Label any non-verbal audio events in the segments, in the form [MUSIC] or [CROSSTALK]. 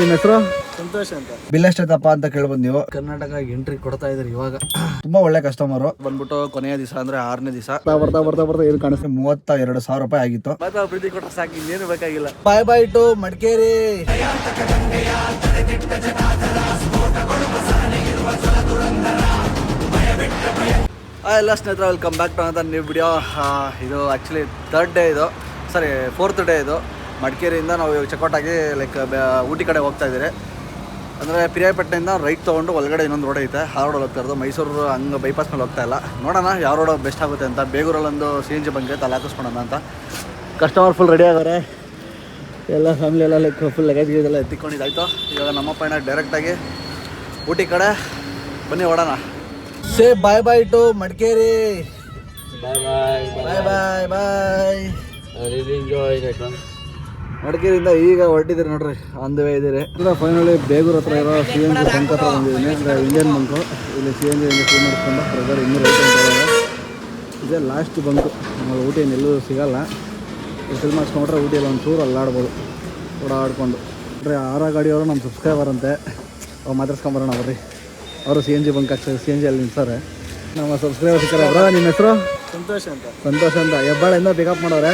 ನಿಮ್ಮ ಹೆಸರು? ಸಂತೋಷ ಅಂತ. ಬಿಲ್ ಎಷ್ಟೈತಪ್ಪ ಅಂತ ಕೇಳ್ಬೋದು ನೀವು. ಕರ್ನಾಟಕ ಎಂಟ್ರಿ ಕೊಡ್ತಾ ಇದಾರೆ ಇವಾಗ. ತುಂಬಾ ಒಳ್ಳೆ ಕಸ್ಟಮರ್ ಬಂದ್ಬಿಟ್ಟು ಕೊನೆಯ ದಿವಸ ಅಂದ್ರೆ ಆರನೇ ದಿವಸ. ಬರ್ತಾ ಬರ್ತಾ ಬರ್ತಾ ಬರ್ತಾ ಏನು ಕಾಣಿಸ್ತದೆ ಮೂವತ್ತ ಎರಡು ಸಾವಿರ ರೂಪಾಯಿ ಆಗಿತ್ತು. ಮಾತಾ ಪ್ರೀತಿ ಕೊಟ್ರೆ ಸಾಕು ಇನ್ನೇನು ಬೇಕಾಗಿಲ್ಲ. Bye bye to Madikeri. ಎಲ್ಲ ಸ್ನೇಹಿತರೆ ವೆಲ್ಕಮ್ ಬ್ಯಾಕ್ ಟು ಅಂತ ನೀವು ವಿಡಿಯೋ ಇದು ಆ್ಯಕ್ಚುಲಿ ಥರ್ಡ್ ಡೇ ಇದು. ಸಾರಿ ಫೋರ್ತ್ ಡೇ ಇದು. ಮಡಿಕೇರಿಯಿಂದ ನಾವು ಇವಾಗ ಚೆಕ್ಔಟ್ ಆಗಿ ಲೈಕ್ ಊಟಿ ಕಡೆ ಹೋಗ್ತಾ ಇದ್ದೀರಿ. ಅಂದರೆ ಪಿರಿಯಾಪೇಟೆಯಿಂದ ರೈಟ್ ತೊಗೊಂಡು ಒಳಗಡೆ ಇನ್ನೊಂದು ರೋಡ್ ಐತೆ ಆ ರೋಡಲ್ಲಿ ಹೋಗ್ತಾ ಇರೋದು. ಮೈಸೂರು ಹಂಗೆ ಬೈಪಾಸ್ ಮೇಲೆ ಹೋಗ್ತಾ ಇಲ್ಲ. ನೋಡೋಣ ಯಾವ ರೋಡ್ ಬೆಸ್ಟ್ ಆಗುತ್ತೆ ಅಂತ. ಬೇಗೂರಲ್ಲೊಂದು ಸಿ ಎನ್ ಜಿ ಬಂಕ್ ಐತೆ ಅಲ್ಲಿ ಹಾಕಿಸ್ಕೊಳೋಣ ಅಂತ. ಕಸ್ಟಮರ್ ಫುಲ್ ರೆಡಿ ಆಗಾರೆ ಎಲ್ಲ ಫ್ಯಾಮಿಲಿ ಎಲ್ಲ ಲೈಕ್ ಫುಲ್ ಲಗೇಜ್ ಎಲ್ಲ ಎತ್ತಿಕೊಂಡಿದ್ದಾಯ್ತು ಇವಾಗ ನಮ್ಮ ಏನಾಗ ಡೈರೆಕ್ಟಾಗಿ ಊಟಿ ಕಡೆ. ಬನ್ನಿ ಓಡೋಣ. Say bye bye to Madikeri. Bye bye bye bye bye enjoy ಮಡಿಕೇರಿಯಿಂದ ಈಗ ಹೊರಟಿದ್ದೀರಿ ನೋಡ್ರಿ ಆನ್ ದ ವೇ ಇದ್ದೀರಿ. ಇಲ್ಲ ಫೈನಲಿ ಬೇಗೂರ್ ಹತ್ರ ಇರೋ ಸಿ ಎನ್ ಜಿ ಬಂಕ್ ಹತ್ರ ಬಂದಿದ್ದೀನಿ. ಅಂದರೆ ಇಂಡಿಯನ್ ಬಂಕು ಇಲ್ಲಿ ಸಿ ಎನ್ ಜಿ ಇಂದ ಫೀಲ್ ಮಾಡಿಸ್ಕೊಂಡು ಬ್ರದರ್ ಇನ್ನೂ ರೈಟ್ ಅಂತ ಇದ್ದಾರೆ ಇದೇ ಲಾಸ್ಟ್ ಬಂಕು ನಮ್ಮಲ್ಲಿ ಊಟಿ ಎಲ್ಲೂ ಸಿಗಲ್ಲ. ಇಲ್ಲಿ ಫಿಲ್ ಮಾಡಿಸ್ಕೊಂಡ್ರೆ ಊಟಿಯಲ್ಲಿ ಒಂದು ಚೂರು ಅಲ್ಲಾಡ್ಬೋದು. ಓಡಾಡ್ಕೊಂಡು. ಅಂದರೆ ಆರ ಗಾಡಿಯವರು ನಮ್ಮ ಸಬ್ಸ್ಕ್ರೈಬರ್ ಅಂತೆ. ಅವ್ರು ಮಾತಾಡ್ಸ್ಕೊಂಬರೋಣ ಬರ್ರಿ. ಅವರು ಸಿ ಎನ್ ಜಿ ಬಂಕ್ ಆಗ್ತಾರೆ ಸಿ ಎನ್ ಜಿ ಅಲ್ಲಿ ನಿಂತಾರೆ ನಮ್ಮ ಸಬ್ಸ್ಕ್ರೈಬರ್ ಸಿಕ್ಕಾರ ಬ್ರ ನಿಮ್ಮ ಹೆಸರು? ಸಂತೋಷ ಅಂತ. ಸಂತೋಷ ಅಂತ. ಹೆಬ್ಬಾಳಿಂದ ಪಿಕಪ್ ಮಾಡೋರೆ.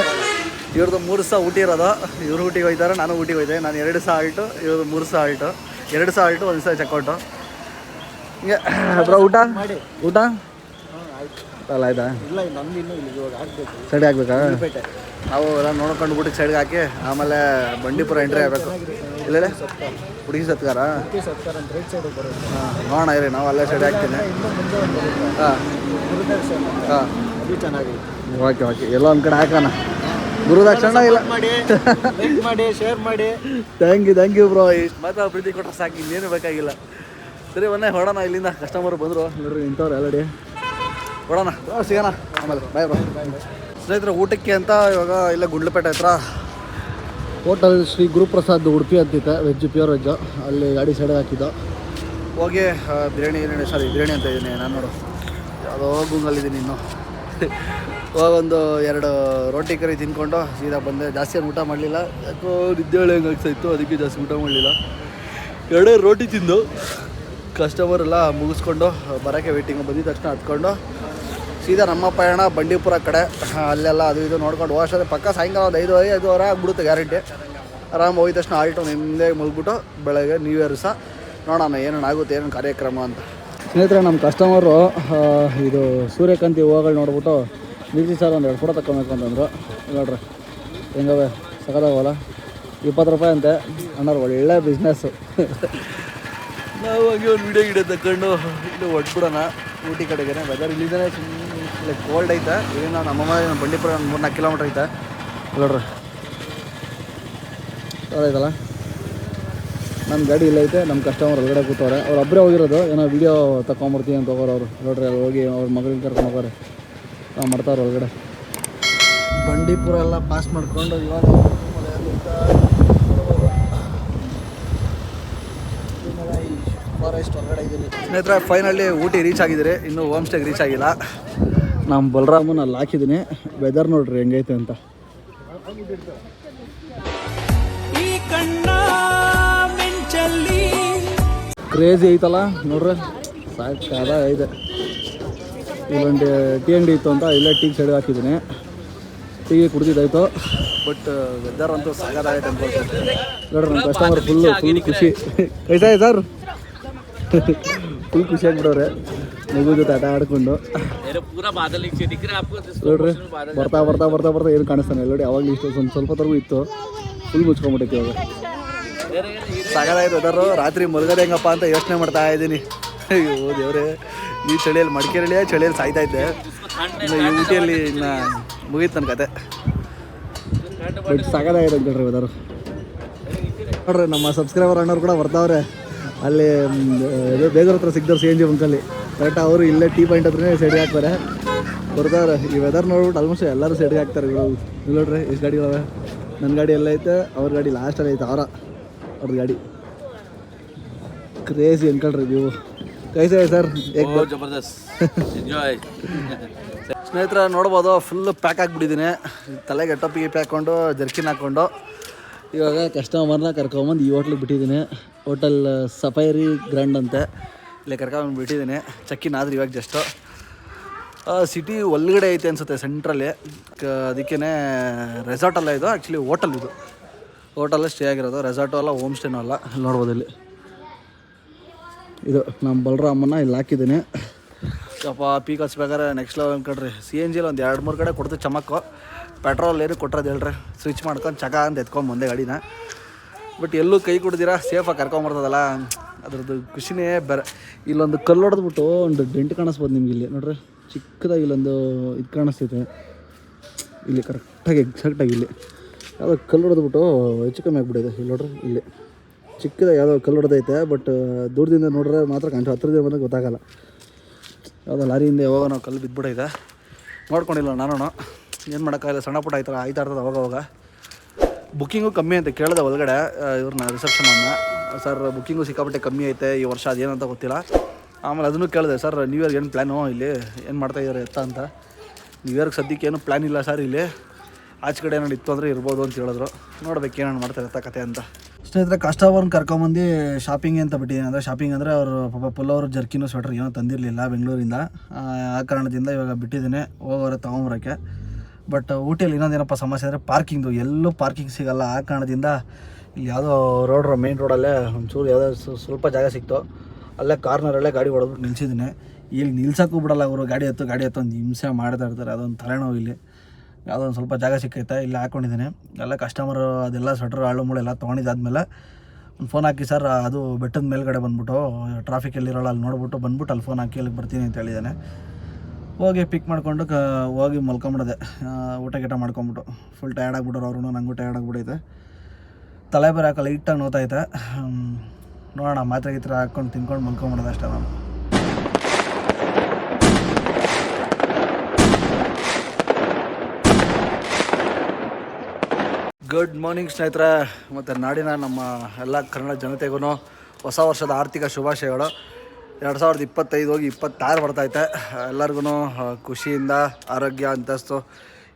ಇವ್ರದ್ದು ಮೂರು ಸಹ ಊಟಿ ಇರೋದು. ಇವ್ರು ಊಟಿಗೆ ಹೋಗ್ತಾರೆ ನಾನು ಊಟಿಗೆ ಹೋಯ್ತೆ ನಾನು ಎರಡು ಸಹ ಆಲ್ಟು ಇವ್ರದ್ದು ಮೂರು ಸಹ ಆಲ್ಟು. ಎರಡು ಸಹ ಆಲ್ಟು ಒಂದು ಸಹ ಚೆಕ್ಔಟು ಹಿಂಗೆ ಬ್ರೋ ಊಟ? ಊಟ? ಅಲ್ಲ ಆಯ್ತಾ? ಸೈಡ್ ಹಾಕ್ಬೇಕಾ? ನಾವು ಎಲ್ಲ ನೋಡ್ಕೊಂಡು ಊಟಕ್ಕೆ ಸೈಡ್ಗೆ ಹಾಕಿ ಆಮೇಲೆ ಬಂಡೀಪುರ ಎಂಟ್ರಿ ಆಗಬೇಕು. ಇಲ್ಲ ಹುಡುಗಿ ಸತ್ಕಾರ? ನೋಡೋಣ ಇರಿ ನಾವು ಅಲ್ಲೇ ಸೈಡ್ ಹಾಕ್ತೀನಿ. ಹಾಂ. ಹಾಂ. Okay okay. ಎಲ್ಲ ಒಂದು ಕಡೆ ಹಾಕೋಣ. ಗುರುದಾಕ್ಷಣ ಇಲ್ಲ. ಮಾಡಿ ಲೈಕ್ ಮಾಡಿ ಶೇರ್ ಮಾಡಿ. Thank you thank you bro ಇಷ್ಟು ಮಾತ್ರ ಪ್ರೀತಿ ಕೊಟ್ಟರೆ ಸಾಕು ಇನ್ನೇನು ಬೇಕಾಗಿಲ್ಲ. ಸರಿ ಒನ್ನೆ ಹೊಡೋಣ ಇಲ್ಲಿಂದ ಕಸ್ಟಮರ್ ಬಂದರು. ನೋಡ್ರಿ ಇಂಥವ್ರು ಆಲ್ರೆಡಿ ಹೊಡೋಣ. ಬ್ರೋ, ಸಿಗೋಣ. ಆಮೇಲೆ ಬಾಯ್ ಬ್ರೋ ಸ್ನೇಹಿತರೆ ಊಟಕ್ಕೆ ಅಂತ ಇವಾಗ ಇಲ್ಲ ಗುಂಡ್ಲಪೇಟೆ ಹತ್ರ. ಹೋಟೆಲ್ ಶ್ರೀ ಗುರುಪ್ರಸಾದ್ ಉಡುಪಿ ಇದೆ ವೆಜ್ ಪ್ಯೂರ್ ವೆಜ್ ಅಲ್ಲಿ ಗಾಡಿ ಸೈಡ್ ಹಾಕಿದ್ದ. ಹೋಗಿ ಬಿರಿಯಾನಿ ಸಾರಿ ಬಿರಿಯಾನಿ ಅಂತ ಇದ್ದೀನಿ ನಾನು ನೋಡು. ಯಾವುದೋ ಗುಂಗಲ್ಲಿದ್ದೀನಿ ಇನ್ನು. ಒಂದು ಎರಡು ರೋಟಿ ಕರಿ ತಿನ್ಕೊಂಡು ಸೀದಾ ಬಂದೆ. ಜಾಸ್ತಿ ಏನು ಊಟ ಮಾಡಲಿಲ್ಲ. ಯಾಕೋ ನಿದ್ದೆ ಹೇಳಂಗೆ ಆಗ್ತಾಯಿತ್ತು ಅದಕ್ಕೆ ಜಾಸ್ತಿ ಊಟ ಮಾಡಲಿಲ್ಲ. ಎರಡೇ ರೋಟಿ ತಿಂದು ಕಸ್ಟಮರ್ ಎಲ್ಲ ಮುಗಿಸ್ಕೊಂಡು ಬರೋಕ್ಕೆ ವೇಟಿಂಗ್ ಬಂದಿದ್ದ ತಕ್ಷಣ ಹತ್ಕೊಂಡು ಸೀದಾ ನಮ್ಮ ಪಯಣ ಬಂಡೀಪುರ ಕಡೆ ಅಲ್ಲೆಲ್ಲ ಅದು ಇದು ನೋಡ್ಕೊಂಡು ಹೋಗೋಷ್ಟೇ ಪಕ್ಕ ಸಾಯಂಕಾಲ ಒಂದು ಐದು ಐದುವರೆ ಆಗ್ಬಿಡುತ್ತೆ ಗ್ಯಾರಂಟಿ. ಆರಾಮ್ ಹೋಗಿದ ತಕ್ಷಣ ಆಲ್ಟೋ ನಿಮ್ಮದೇ ಮುಗಿಬಿಟ್ಟು ಬೆಳಗ್ಗೆ ನ್ಯೂ ಇಯರ್ ಸಹ ನೋಡೋಣ, ಏನೇನು ಆಗುತ್ತೆ, ಏನೇನು ಕಾರ್ಯಕ್ರಮ ಅಂತ. ಸ್ನೇಹಿತರೆ ನಮ್ಮ ಕಸ್ಟಮರು ಇದು ಸೂರ್ಯಕಾಂತಿ ಹೂವುಗಳು ನೋಡ್ಬಿಟ್ಟು ನಿಜಿ ಸರ್ ಒಂದು ಎರಡು ಫೋಟೋ ತಗೊಬೇಕು ಅಂತಂದರು. ನೋಡ್ರಿ ಹೆಂಗವೆ ಸಕದಾಗಲ್ಲ ಇಪ್ಪತ್ತು ರೂಪಾಯಿ ಅಂತೆ. ಅಣ್ಣವ್ರು ಒಳ್ಳೆ ಬಿಸ್ನೆಸ್ಸು ನಾವು ಹಂಗೆ ಒಂದು ವಿಡಿಯೋ ಗಿಡ ತಗೊಂಡು ಇಲ್ಲಿ ಹೊಟ್ಬಿಡೋಣ ಊಟಿ ಕಡೆಗೆ ವೆದರ್ ಇಲ್ಲಿದ್ದಾನೆ ಸುಮ್ಮನೆ ಕೋಲ್ಡ್ ಐತೆ. ಇಲ್ಲಿ ನಮ್ಮ ಬಂಡೀಪುರ ಒಂದು ಮೂರು ನಾಲ್ಕು ಕಿಲೋಮೀಟ್ರ್ ಐತೆ. ನೋಡ್ರಿ. ಐತಲ್ಲ ನಮ್ಮ ಗಾಡಿ ಇಲ್ಲ ಐತೆ ನಮ್ಮ ಕಸ್ಟಮರ್ ಹೊರಗಡೆ ಕೂತವ್ರೆ. ಅವ್ರು ಒಬ್ಬರೇ ಹೋಗಿರೋದು, ಏನೋ ವೀಡಿಯೋ ತಗೊಂಬರ್ತೀನಿ ಅಂತ ಹೋಗೋರು. ಅವರು ನೋಡ್ರಿ, ಅಲ್ಲಿ ಹೋಗಿ ಅವ್ರ ಮಗಳಿಗೆ ಕರ್ಕೊಂಡು ಹೋಗೋರೆ. ಮಾಡ್ತಾವ್ರೆ ಒಳಗಡೆ. ಬಂಡೀಪುರ ಎಲ್ಲ ಪಾಸ್ ಮಾಡ್ಕೊಂಡು ಇವಾಗ ಫಾರೆಸ್ಟ್ ಹೊರಗಡೆ ಸ್ನೇಹಿತರೆ ಫೈನಲಿ ಊಟಿ ರೀಚ್ ಆಗಿದ್ದೀರಿ. ಇನ್ನೂ ಹೋಮ್ ಸ್ಟೇಗೆ ರೀಚ್ ಆಗಿಲ್ಲ. ನಮ್ಮ ಬಲರಾಮನ ಅಲ್ಲಿ ಹಾಕಿದ್ದೀನಿ ವೆದರ್ ನೋಡ್ರಿ ಹೆಂಗೈತೆ ಅಂತ. ಕ್ರೇಜಿ ಐತಲ್ಲ ನೋಡ್ರಿ. ಸಾಕು ಇದೆ. ಇಲ್ಲೊಂದು ಟೀ ಅಂಗಡಿ ಇತ್ತು ಅಂತ ಇಲ್ಲೇ ಟೀ ಸೈಡ್ ಹಾಕಿದ್ದೀನಿ. ಟೀ ಕುಡ್ದಿದ್ದಾಯ್ತು. ಬಟ್ ವೆದರ್ ಅಂತೂ ಸಾಕಾಗೈತೆ ನೋಡ್ರಿ ನಮ್ಮ ಕಸ್ಟಮರ್ ಫುಲ್ಲು ಫುಲ್ ಖುಷಿ. ಐತಾ ಸರ್ ಫುಲ್ ಖುಷಿ ಆಗ್ಬಿಡವ್ರೆ ಮಗು ಜೊತೆ ಆಟ ಆಡ್ಕೊಂಡು ನೋಡ್ರಿ ಬರ್ತಾ ಬರ್ತಾ ಬರ್ತಾ ಬರ್ತಾ ಏನು ಕಾಣಿಸ್ತಾನೆ ನೋಡಿ ಅವಾಗಲೂ ಇಷ್ಟು ಸ್ವಲ್ಪ ಸ್ವಲ್ಪ ತರಗೂ ಇತ್ತು. ಫುಲ್ ಮುಚ್ಕೊಂಡ್ಬಿಟ್ಟೈತಿ ಇವಾಗ. ಸಾಕಾಗೈತೆ ವೆದರು ರಾತ್ರಿ ಮಲಗದೆ ಹೆಂಗಪ್ಪ ಅಂತ ಯೋಚನೆ ಮಾಡ್ತಾ ಇದ್ದೀನಿ. ಅಯ್ಯೋ, ದೇವ್ರೆ. ಈ ಚಳಿಯಲ್ಲಿ ಮಡಿಕೇರಿಯೇ ಚಳಿಯಲ್ಲಿ ಸಾಯ್ತಾ ಇದ್ದೆ. ಇನ್ನು ಈ ಊಟಿಯಲ್ಲಿ ಇನ್ನು ಮುಗೀತು ನನ್ನ ಕತೆ. ಬಟ್ ಆಯ್ತು ಅಂತ ವೆದರು ನೋಡ್ರಿ, ನಮ್ಮ ಸಬ್ಸ್ಕ್ರೈಬರ್ ಅಣ್ಣವ್ರು ಕೂಡ ಬರ್ತಾವ್ರೆ. ಅಲ್ಲಿ ಬೇಗರ ಹತ್ರ ಸಿಗ್ದವ್ರು ಸಿ ಎನ್ ಜಿ ಬಂಕಲ್ಲಿ ಕರೆಕ್ಟ್ ಅವರು ಇಲ್ಲೇ ಟೀ ಪಾಯಿಂಟ್ ಹತ್ರನೇ ಸೆಡಿ ಹಾಕ್ತಾರೆ. ಬರ್ತಾರೆ ಈ ವೆದರ್ ನೋಡ್ಬಿಟ್ಟು ಆಲ್ಮೋಸ್ಟ್ ಎಲ್ಲರೂ ಸೈಡ್ಗೆ ಹಾಕ್ತಾರೆ ನೋಡ್ರಿ ಎಷ್ಟು ಗಾಡಿಗಳವೆ. ನನ್ನ ಗಾಡಿ ಎಲ್ಲ ಐತೆ, ಅವ್ರ ಗಾಡಿ ಲಾಸ್ಟಲ್ಲಿ ಐತೆ, ಅವರ. ಅವ್ರ ಗಾಡಿ. ಕ್ರೇಜಿ ಅನ್ಕೊಳ್ರಿ ನೀವು. एक ಸರ್ जबरदस्त एंजॉय ಸ್ನೇಹಿತರ ನೋಡ್ಬೋದು ಫುಲ್ ಪ್ಯಾಕ್ ಆಗಿಬಿಟ್ಟಿದ್ದೀನಿ ತಲೆಗೆ ಎಟ್ಟಪ್ಪಿಗೆ ಹಾಕ್ಕೊಂಡು ಜರ್ಕಿನ್ ಹಾಕ್ಕೊಂಡು ಇವಾಗ ಕಸ್ಟಮರ್ನ ಕರ್ಕೊಂಬಂದು ಈ ಹೋಟ್ಲಿಗೆ ಬಿಟ್ಟಿದ್ದೀನಿ ಹೋಟೆಲ್ ಸಫೈರಿ ಗ್ರ್ಯಾಂಡ್ ಅಂತೆ. ಇಲ್ಲಿ ಕರ್ಕೊಂಬಂದು ಬಿಟ್ಟಿದ್ದೀನಿ ಚಕ್ಕಿನ ಆದ್ರೆ ಇವಾಗ ಜಸ್ಟು ಸಿಟಿ ಒಳಗಡೆ ಐತೆ ಅನಿಸುತ್ತೆ ಸೆಂಟ್ರಲ್ಲಿ ಅದಕ್ಕೇ ರೆಸಾರ್ಟ್ ಅಲ್ಲ ಇದು ಆ್ಯಕ್ಚುಲಿ ಹೋಟೆಲ್ ಇದು. ಹೋಟೆಲ್ ಸ್ಟೇ ಆಗಿರೋದು ರೆಸಾರ್ಟು ಅಲ್ಲ ಹೋಮ್ ಸ್ಟೇನೂ ಅಲ್ಲ. ನೋಡ್ಬೋದು ಇಲ್ಲಿ. ಇದು ನಮ್ಮ ಬಲರಾಮನ್ನ ಇಲ್ಲಿ ಹಾಕಿದ್ದೀನಿ. ಸ್ವಲ್ಪ ಪೀಕ್ ಹಚ್ಬೇಕಾದ್ರೆ ನೆಕ್ಸ್ಟ್ ಲೆವೆಲ್ ಅನ್ಕೊಡ್ರಿ ಸಿ ಎನ್ ಜಿಲಿ ಒಂದು ಎರಡು ಮೂರು ಕಡೆ ಕೊಡ್ತು ಚಮಕ್ಕು ಪೆಟ್ರೋಲ್ ಏನು ಕೊಟ್ಟರೆ ಹೇಳ್ರಿ. ಸ್ವಿಚ್ ಮಾಡ್ಕೊಂಡು ಚಕ ಅಂತ ಎತ್ಕೊಂಡು ಮುಂದೆ ಗಾಡಿನ. ಬಟ್ ಎಲ್ಲೂ ಕೈ ಕುಡ್ದಿರಾ? ಸೇಫಾಗಿ ಕರ್ಕೊಂಬರ್ತದಲ್ಲ ಅದ್ರದ್ದು ಖುಷಿನೇ ಬೇರೆ. ಇಲ್ಲೊಂದು ಕಲ್ಲು ಹೊಡೆದ್ಬಿಟ್ಟು ಒಂದು ಡೆಂಟ್ ಕಾಣಿಸ್ಬೋದು ನಿಮ್ಗೆ ಇಲ್ಲಿ. ನೋಡ್ರಿ, ಚಿಕ್ಕದಾಗಿ ಇಲ್ಲೊಂದು ಇದು ಕಾಣಿಸ್ತೈತೆ ಇಲ್ಲಿ ಕರೆಕ್ಟಾಗಿ ಎಕ್ಸಾಕ್ಟಾಗಿ ಇಲ್ಲಿ. ಯಾವುದೋ ಕಲ್ಲು ಹೊಡೆದ್ಬಿಟ್ಟು ಹೆಚ್ಚು ಕಮ್ಮಿ ಆಗಿಬಿಟ್ಟಿದೆ. ಇಲ್ಲಿ ನೋಡ್ರಿ, ಇಲ್ಲಿ. ಚಿಕ್ಕದ ಯಾವುದೋ ಕಲ್ಲು ಹೊಡೆದೈತೆ ಬಟ್ ದೂರದಿಂದ ನೋಡ್ರೆ ಮಾತ್ರ ಕಾಣ್ತು ಹತ್ತಿರದಿಂದ ಬಂದಾಗ ಗೊತ್ತಾಗಲ್ಲ. ಯಾವುದೋ ಲಾರಿಯಿಂದ ಯಾವಾಗ ನಾವು ಕಲ್ಲು ಬಿದ್ದುಬಿಟ್ಟೈತೆ ನೋಡ್ಕೊಂಡಿಲ್ಲ ನಾನು ಏನು ಮಾಡೋಕ್ಕಾಗಲ್ಲ, ಸಣ್ಣ ಪುಟ್ಟ ಆಯ್ತಲ್ಲ ಆಯ್ತಾ ಇರ್ತದೆ ಅವಾಗ ಅವಾಗ. ಬುಕ್ಕಿಂಗು ಕಮ್ಮಿ ಅಂತ ಕೇಳಿದೆ ಒಳಗಡೆ ಇವ್ರನ್ನ ರಿಸೆಪ್ಷನನ್ನು ಸರ್ ಬುಕ್ಕಿಂಗು ಸಿಕ್ಕಾಪಟ್ಟೆ ಕಮ್ಮಿ ಐತೆ, ಈ ವರ್ಷ ಅದೇನಂತ ಗೊತ್ತಿಲ್ಲ. ಆಮೇಲೆ ಅದನ್ನು ಕೇಳಿದೆ ಸರ್ ನ್ಯೂ ಇಯರ್ಗೆ ಏನು ಪ್ಲ್ಯಾನು ಇಲ್ಲಿ? ಏನು ಮಾಡ್ತಾ ಇದ್ದಾರೆ ಎತ್ತ ಅಂತ? ನ್ಯೂ ಇಯರ್ಗೆ ಸದ್ಯಕ್ಕೆ ಏನು ಪ್ಲ್ಯಾನ್ ಇಲ್ಲ ಸರ್ ಇಲ್ಲಿ. ಆಚೆ ಕಡೆ ಏನಾರು ಇತ್ತು ಅಂದರೆ ಇರ್ಬೋದು ಅಂತ ಹೇಳಿದ್ರು. ನೋಡ್ಬೇಕು ಏನೇನು ಮಾಡ್ತಾರೆ ಅಂತ ಕತೆ ಅಂತ. ಸ್ನೇಹಿತರೆ ಕಸ್ಟಮರ್ನ ಕರ್ಕೊಂಬಂದು ಶಾಪಿಂಗ್ ಅಂತ ಬಿಟ್ಟಿದ್ದೀನಿ ಅಂದರೆ ಶಾಪಿಂಗ್ ಅಂದರೆ ಅವರು ಪಾಪ ಪುಲ್ಲವರು ಜರ್ಕಿನು ಸ್ವೆಟ್ರ್ ಏನೋ ತಂದಿರಲಿಲ್ಲ ಬೆಂಗಳೂರಿಂದ. ಆ ಕಾರಣದಿಂದ ಇವಾಗ ಬಿಟ್ಟಿದ್ದೀನಿ ಹೋಗೋರೆ ತೊಗೊಂಬರೋಕ್ಕೆ ಬಟ್ ಊಟಿಯಲ್ಲಿ ಇನ್ನೊಂದೇನಪ್ಪ ಸಮಸ್ಯೆ ಅಂದರೆ ಪಾರ್ಕಿಂಗ್ದು ಎಲ್ಲೂ ಪಾರ್ಕಿಂಗ್ ಸಿಗಲ್ಲ. ಆ ಕಾರಣದಿಂದ ಇಲ್ಲಿ ಯಾವುದೋ ರೋಡ್ ಮೇನ್ ರೋಡಲ್ಲೇ ಒಂಚೂರು ಯಾವುದೋ ಸ್ವ- ಸ್ವಲ್ಪ ಜಾಗ ಸಿಕ್ತು. ಅಲ್ಲೇ ಕಾರ್ನರಲ್ಲೇ ಗಾಡಿ ಹೊಡೆದ್ಬಿಟ್ಟು ನಿಲ್ಸಿದ್ದೀನಿ ಇಲ್ಲಿ ನಿಲ್ಸೋಕ್ಕೂ ಬಿಡಲ್ಲ ಅವರು ಗಾಡಿ ಎತ್ತು, ಗಾಡಿ ಹತ್ತು ಒಂದು ಹಿಂಸೆ ಮಾಡ್ತಾ ಇರ್ತಾರೆ. ಅದೊಂದು ತಲೆನೋವು ಇಲ್ಲಿ ಯಾವುದೋ ಒಂದು ಸ್ವಲ್ಪ ಜಾಗ ಸಿಕ್ಕೈತೆ ಇಲ್ಲಿ ಹಾಕ್ಕೊಂಡಿದ್ದೀನಿ ಎಲ್ಲ ಕಸ್ಟಮರು ಅದೆಲ್ಲ ಸ್ವೆಟ್ರ್ ಆಳು ಮೂಳು ಎಲ್ಲ ತೊಗೊಂಡಿದ್ದಾದ್ಮೇಲೆ ಒಂದು ಫೋನ್ ಹಾಕಿ ಸರ್ ಅದು ಬೆಟ್ಟದ ಮೇಲ್ಗಡೆ ಬಂದ್ಬಿಟ್ಟು ಟ್ರಾಫಿಕ್ ಎಲ್ಲಿರೋಲ್ಲ ಅಲ್ಲಿ ನೋಡ್ಬಿಟ್ಟು ಬಂದ್ಬಿಟ್ಟು ಅಲ್ಲಿ ಫೋನ್ ಹಾಕಿ ಅಲ್ಲಿಗೆ ಬರ್ತೀನಿ ಅಂತ ಹೇಳಿದ್ದಾನೆ ಹೋಗಿ ಪಿಕ್ ಮಾಡ್ಕೊಂಡು ಕ ಹೋಗಿ ಮಲ್ಕೊಂಬಿಡದೆ. ಊಟ ಗೀಟ ಮಾಡ್ಕೊಂಬಿಟ್ಟು. ಫುಲ್ ಟಯರ್ಡ್ ಆಗಿಬಿಟ್ರು ಅವ್ರು ನಂಗೂ ಟಯರ್ಡ್ ಆಗಿಬಿಟ್ಟೈತೆ. ತಲೆ ಬೇರೆ ಹಾಕಲ್ಲ ಹ್ಮ್, ನೋಡೋಣ ಮಾತ್ರೆ ಗಿತ್ರ ಹಾಕ್ಕೊಂಡು ತಿನ್ಕೊಂಡು ಮಲ್ಕೊಂಬಿಡೋದು ಅಷ್ಟೇ ನಾನು. ಗುಡ್ ಮಾರ್ನಿಂಗ್ ಸ್ನೇಹಿತರೆ. ಮತ್ತು ನಾಡಿನ ನಮ್ಮ ಎಲ್ಲ ಕನ್ನಡ ಜನತೆಗೂ ಹೊಸ ವರ್ಷದ ಆರ್ಥಿಕ ಶುಭಾಶಯಗಳು. ಎರಡು ಸಾವಿರದ ಇಪ್ಪತ್ತೈದು ಹೋಗಿ ಇಪ್ಪತ್ತಾರು ಬರ್ತೈತೆ ಎಲ್ಲರಿಗೂ ಖುಷಿಯಿಂದ, ಆರೋಗ್ಯ, ಅಂತಸ್ತು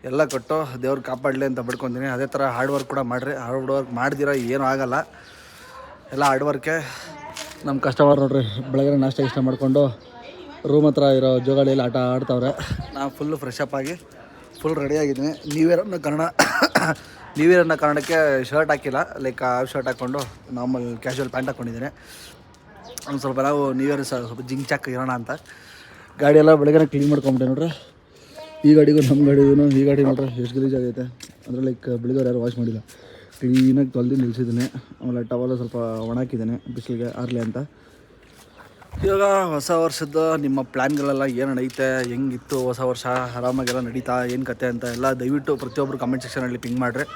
ಎಲ್ಲ ಕೊಟ್ಟು ದೇವ್ರು ಕಾಪಾಡಲಿ ಅಂತ ಬಿಡ್ಕೊತೀನಿ. ಅದೇ ಥರ ಹಾರ್ಡ್ ವರ್ಕ್ ಕೂಡ ಮಾಡಿರಿ. ಹಾರ್ಡ್ ವರ್ಕ್ ಮಾಡ್ದಿರ ಏನೂ ಆಗಲ್ಲ. ಎಲ್ಲ ಹಾರ್ಡ್ ವರ್ಕೆ ನಮ್ಮ ಕಸ್ಟಮರ್ ನೋಡ್ರಿ ಬೆಳಗ್ಗೆ ನಾಷ್ಟ ಇಷ್ಟ ಮಾಡಿಕೊಂಡು ರೂಮ್ ಹತ್ರ ಇರೋ ಜೋಗಾಳಿಯಲ್ಲಿ ಆಟ ಆಡ್ತಾವ್ರೆ. ನಾನು ಫುಲ್ಲು ಫ್ರೆಶ್ ಅಪ್ ಆಗಿ ಫುಲ್ ರೆಡಿಯಾಗಿದ್ದೀನಿ ಇಯರ್ ಅನ್ನೋ ಕಾರಣ ನ್ಯೂ ಇಯರ್ ಅನ್ನೋ ಕಾರಣಕ್ಕೆ ಶರ್ಟ್ ಹಾಕಿಲ್ಲ. ಲೈಕ್ ಹಾಫ್ ಶರ್ಟ್ ಹಾಕ್ಕೊಂಡು ನಾರ್ಮಲ್ ಕ್ಯಾಶುವಲ್ ಪ್ಯಾಂಟ್ ಹಾಕ್ಕೊಂಡಿದ್ದೀನಿ ಒಂದು ಸ್ವಲ್ಪ ನಾವು ನ್ಯೂ ಇಯರ್ ಸ್ವಲ್ಪ ಜಿಂಗ್ ಚಾಕ್ ಇರೋಣ ಅಂತ. ಗಾಡಿ ಎಲ್ಲ ಬೆಳಗ್ಗೆ ಕ್ಲೀನ್ ಮಾಡ್ಕೊಂಬಿಟ್ಟೆ ನೋಡ್ರಿ. ಈ ಗಾಡಿಗೂ ನಮ್ಮ ಗಾಡಿಗೂ ಈ ಗಾಡಿ ನೋಡ್ರಿ ಎಷ್ಟು ಗಲೀಜಾಗೈತೆ ಅಂದರೆ ಲೈಕ್ ಬೆಳಿಗ್ಗೆ ಯಾರು ವಾಶ್ ಮಾಡಿಲ್ಲ. ಕ್ಲೀನಾಗಿ ತೊಳೆದು ನಿಲ್ಲಿಸಿದ್ದೀನಿ ಆಮೇಲೆ ಟವಲ್ ಸ್ವಲ್ಪ ಒಣಾಕಿದ್ದೀನಿ ಬಿಸಿಲಿಗೆ ಆರಲಿ ಅಂತ. ಇವಾಗ ಹೊಸ ವರ್ಷದ ನಿಮ್ಮ ಪ್ಲ್ಯಾನ್ಗಳೆಲ್ಲ ಏನು ನಡೀತೆ? ಹೆಂಗಿತ್ತು ಹೊಸ ವರ್ಷ? ಆರಾಮಾಗೆಲ್ಲ ನಡೀತಾ? ಏನು ಕತೆ ಅಂತ ಎಲ್ಲ ದಯವಿಟ್ಟು ಪ್ರತಿಯೊಬ್ಬರು ಕಮೆಂಟ್ ಸೆಕ್ಷನಲ್ಲಿ ಪಿಂಗ್ ಮಾಡಿರಿ.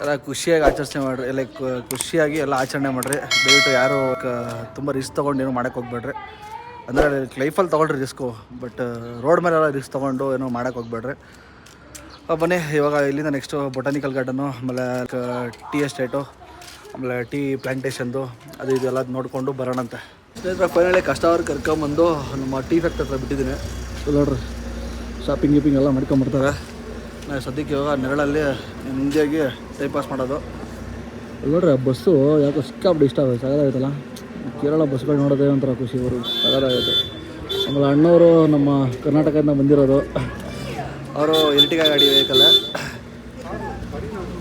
ಎಲ್ಲ ಖುಷಿಯಾಗಿ ಆಚರಣೆ ಮಾಡಿರಿ. ಲೈಕ್ ಖುಷಿಯಾಗಿ ಎಲ್ಲ ಆಚರಣೆ ಮಾಡಿರಿ. ದಯವಿಟ್ಟು ಯಾರು ತುಂಬ ರಿಸ್ಕ್ ತೊಗೊಂಡು ಏನೋ ಮಾಡೋಕ್ಕೆ ಹೋಗ್ಬೇಡ್ರಿ. ಅಂದರೆ ಲೈಫಲ್ಲಿ ತೊಗೊಳ್ರಿ ರಿಸ್ಕು ಬಟ್ ರೋಡ್ ಮೇಲೆಲ್ಲ ರಿಸ್ಕ್ ತೊಗೊಂಡು ಏನೋ ಮಾಡೋಕ್ಕೆ ಹೋಗ್ಬೇಡ್ರಿ. ಬನ್ನಿ, ಇವಾಗ ಇಲ್ಲಿಂದ ನೆಕ್ಸ್ಟು ಬೊಟಾನಿಕಲ್ ಗಾರ್ಡನು ಆಮೇಲೆ ಟೀ ಎಸ್ಟೇಟು ಆಮೇಲೆ ಟೀ ಪ್ಲ್ಯಾಂಟೇಷನ್ದು ಅದು ಇದೆಲ್ಲ ನೋಡಿಕೊಂಡು ಬರೋಣಂತೆ. ಸ್ನೇಹಿತರೆ ಫೈನಲಿ ಕಸ್ಟಮರ್ ಕರ್ಕೊಂಬಂದು ನಮ್ಮ ಟೀ ಫ್ಯಾಕ್ಟ್ರಿ ಹತ್ರ ಬಿಟ್ಟಿದ್ದೀನಿ. ಸೊ ನೋಡ್ರಿ ಶಾಪಿಂಗ್ ಗೀಪಿಂಗ್ ಎಲ್ಲ ಮಾಡ್ಕೊಂಬರ್ತಾರೆ. ನಾನು ಸದ್ಯಕ್ಕೆ ಇವಾಗ ನೆರಳಲ್ಲಿ ನೆಮ್ಮದಿಯಾಗಿ ಟೈಮ್ ಪಾಸ್ ಮಾಡೋದು. ನೋಡ್ರಿ ಬಸ್ಸು ಯಾಕೋ ಸಿಕ್ಕಾಬಿಟ್ಟು ಇಷ್ಟ ಆಗುತ್ತೆ ಸಗದಾಗೈತಲ್ಲ ಕೇರಳ ಬಸ್ಗಳು ನೋಡೋದೇ ಒಂಥರ ಖುಷಿ ಅವರು ಸಗದಾಗೈತೆ ಆಮೇಲೆ ಅಣ್ಣವರು ನಮ್ಮ ಕರ್ನಾಟಕದಿಂದ ಬಂದಿರೋದು. ಅವರು ಎಲ್ಟಿಗ ಗಾಡಿ ವೆಹಿಕಲ್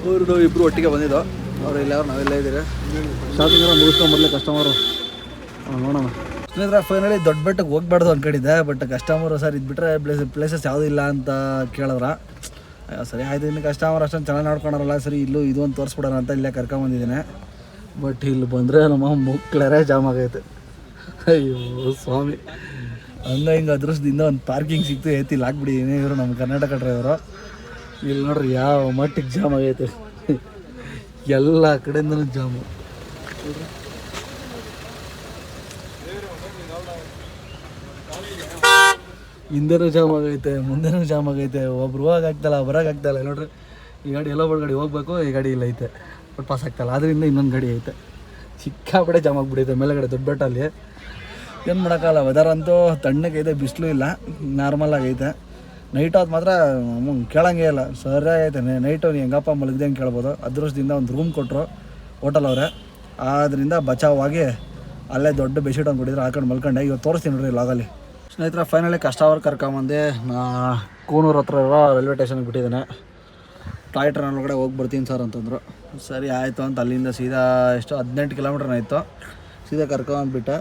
ಇವ್ರದ್ದು ಇಬ್ಬರು ಒಟ್ಟಿಗೆ ಬಂದಿದ್ದು. ಅವರು ಇಲ್ಲ ನಾವೆಲ್ಲ ಇದ್ದೀರಿ. ಶಾಪಿಂಗ್ ಎಲ್ಲ ಮುಗಿಸ್ಕೊಂಬರ್ಲಿ ಕಸ್ಟಮರು ನೋಡೋಣ. ಸ್ನೇಹಿತರೆ ಫೈನಲಿ ದೊಡ್ಡ ಬೆಟ್ಟಕ್ಕೆ ಹೋಗ್ಬಾರ್ದು ಅನ್ಕೊಂಡಿದ್ದೆ ಬಟ್ ಕಸ್ಟಮರು ಸರ್ ಇದು ಬಿಟ್ಟರೆ ಪ್ಲೇಸ್ ಪ್ಲೇಸಸ್ ಯಾವುದೂ ಇಲ್ಲ ಅಂತ ಕೇಳಿದ್ರ. ಸರಿ ಆಯ್ತು, ಇನ್ನು ಕಸ್ಟಮರ್ ಅಷ್ಟೊಂದು ಚೆನ್ನಾಗಿ ನೋಡ್ಕೊಳಲ್ಲ ಸರಿ ಇಲ್ಲೂ ಇದು ಒಂದು ತೋರಿಸ್ಬಿಡೋಣ ಅಂತ ಇಲ್ಲೇ ಕರ್ಕೊಂಬಂದಿದ್ದೀನಿ. ಬಟ್ ಇಲ್ಲಿ ಬಂದರೆ ನಮ್ಮ ಮುಕ್ಳರೇ ಜಾಮ್ ಆಗೈತೆ. ಅಯ್ಯೋ, ಸ್ವಾಮಿ. ಹಂಗೆ ಹಿಂಗೆ ಅದೃಷ್ಟದಿಂದ ಒಂದು ಪಾರ್ಕಿಂಗ್ ಸಿಕ್ತು ಏತಿ ಹಾಕ್ಬಿಟ್ಟಿದ್ದೀನಿ ಇವರು ನಮ್ಮ ಕರ್ನಾಟಕ ಡ್ರೈವರು ಇಲ್ಲಿ ನೋಡ್ರಿ ಯಾವ ಮಟ್ಟಿಗೆ ಜಾಮ್ ಆಗೈತೆ. [LAUGHS] ಎಲ್ಲ ಕಡೆಯಿಂದನೂ ಜಾಮು ಹಿಂದೆನೂ ಜಾಮ್ ಆಗೈತೆ, ಮುಂದೆನೂ ಜಾಮ್ ಆಗೈತೆ, ಒಬ್ರು ಹೋಗಾಗ್ತಲ್ಲ ಬರೋಕ್ಕಾಗ್ತಲ್ಲ ನೋಡ್ರಿ. ಈ ಗಾಡಿ ಎಲ್ಲೋ ಗಾಡಿ ಹೋಗ್ಬೇಕು, ಈ ಗಾಡಿ ಇಲ್ಲ ಐತೆ. ಬಟ್ ಪಾಸ್ ಆಗ್ತಲ್ಲ ಅದರಿಂದ ಇನ್ನೊಂದು ಗಾಡಿ ಐತೆ. ಸಿಕ್ಕಾಪಡೆ ಜಾಮ್ ಆಗ್ಬಿಡೈತೆ ಮೇಲೆಗಡೆ ದೊಡ್ಡ ಬೆಟ್ಟಲ್ಲಿ. ಏನು ಮಾಡೋಕ್ಕಲ್ಲ ವೆದರ್ ಅಂತೂ ತಣ್ಣಗೈತೆ ಬಿಸಿಲು ಇಲ್ಲ ನಾರ್ಮಲ್ ಆಗೈತೆ. ನೈಟ್ ಆದ ಮಾತ್ರ ಕೇಳಂಗೇ ಇಲ್ಲ. ಸರಿಯಾಗೈತೆ ನೈಟು ನೀ ಹೆಂಗಪ್ಪ ಮಲಗಿದೆ ಅಂತ ಕೇಳ್ಬೋದು. ಅದೃಷ್ಟದಿಂದ ಒಂದು ರೂಮ್ ಕೊಟ್ಟರು ಹೋಟೆಲ್ ಅವರೇ. ಆದ್ದರಿಂದ ಬಚಾವಾಗಿ ಅಲ್ಲೇ ದೊಡ್ಡ ಬೆಡ್ಶೀಟ್ ಒಂದು ಕೊಟ್ಟಿದ್ರು, ಹಾಕೊಂಡು ಮಲ್ಕೊಂಡೆ. ಇವತ್ತು ತೋರಿಸ್ತೀನಿ ನೋಡ್ರಿ ಲಾಗಲ್ಲಿ ಸ್ನೇಹಿತರ ಫೈನಲಿ ಕಷ್ಟ ಕರ್ಕೊಂಬಂದೆ. ನಾ ಕೂನೂರು ಹತ್ರ ಇರೋ ರೈಲ್ವೆ ಸ್ಟೇಷನ್ಗೆ ಬಿಟ್ಟಿದ್ದೇನೆ. ಟಾಯ್ ಟ್ರೈನ್ ಒಳಗಡೆ ಹೋಗಿ ಬರ್ತೀನಿ ಸರ್ ಅಂತಂದರು. ಸರಿ, ಆಯಿತು ಅಂತ ಅಲ್ಲಿಂದ ಸೀದಾ ಎಷ್ಟು ಹದಿನೆಂಟು ಕಿಲೋಮೀಟ್ರ್ ಆಯಿತು ಸೀದಾ ಕರ್ಕೊಂಡ್ಬಿಟ್ಟೆ